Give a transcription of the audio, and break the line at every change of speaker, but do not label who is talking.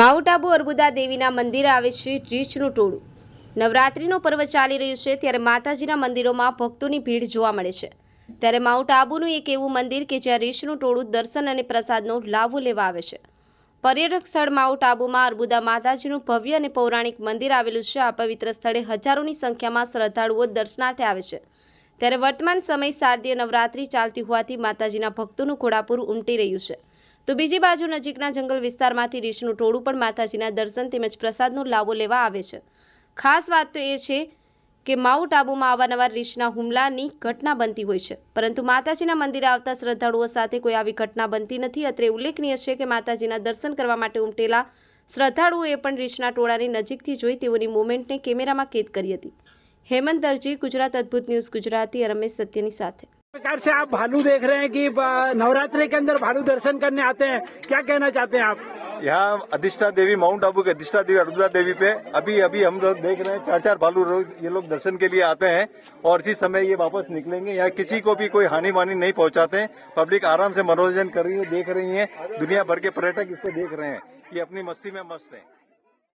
Mount Abu Arbuda દેવીના મંદિરે આવે છે રીછનું ટોળું. નવરાત્રિનો પર્વ ચાલી રહ્યું છે ત્યારે માતાજીના મંદિરોમાં ભક્તોની ભીડ જોવા મળે છે. ત્યારે માઉન્ટ આબુનું એક એવું મંદિર કે જ્યાં રીછનું ટોળું દર્શન અને પ્રસાદનો લાભો લેવા આવે છે. પર્યટક સ્થળ માઉન્ટ આબુમાં અર્બુદા માતાજીનું ભવ્ય અને પૌરાણિક મંદિર આવેલું છે. આ પવિત્ર સ્થળે હજારોની સંખ્યામાં શ્રદ્ધાળુઓ દર્શનાર્થે આવે છે. ત્યારે વર્તમાન સમય શારદીય નવરાત્રિ ચાલતી હોવાથી માતાજીના ભક્તોનું ઘોડાપુર ઉમટી રહ્યું છે. તો બીજી બાજુ નજીકના જંગલ વિસ્તારમાંથી રીછનું ટોળું પણ માતાજીના દર્શન તેમજ પ્રસાદનો લાવો લેવા આવે છે. ખાસ વાત તો એ છે કે માઉન્ટ આબુમાં અવારનવાર રીછના હુમલાની ઘટના બનતી હોય છે. પરંતુ માતાજીના મંદિરે આવતા શ્રદ્ધાળુઓ સાથે કોઈ આવી ઘટના બનતી નથી. અત્રે ઉલ્લેખનીય છે કે માતાજીના દર્શન કરવા માટે ઉમટેલા શ્રદ્ધાળુઓએ પણ રીછના ટોળાની નજીકથી જોઈ તેઓની મુવમેન્ટને કેમેરામાં કેદ કરી હતી. હેમંત દરજી, ગુજરાત અદ્ભુત ન્યૂઝ, ગુજરાતી રમેશ સત્યની સાથે.
प्रकार से आप भालू देख रहे हैं कि नवरात्रि के अंदर भालू दर्शन करने आते हैं। क्या कहना चाहते हैं आप?
यहाँ अधिष्ठा देवी, माउंट आबू के अधिष्ठा देवी अरुदा देवी पे अभी अभी हम लोग देख रहे हैं चार चार भालू ये लोग दर्शन के लिए आते हैं और इसी समय ये वापस निकलेंगे। यहाँ किसी को भी कोई हानि वानी नहीं पहुँचाते पब्लिक आराम से मनोरंजन कर रही है, देख रही है। दुनिया भर के पर्यटक इसको देख रहे हैं ये अपनी मस्ती में मस्त है।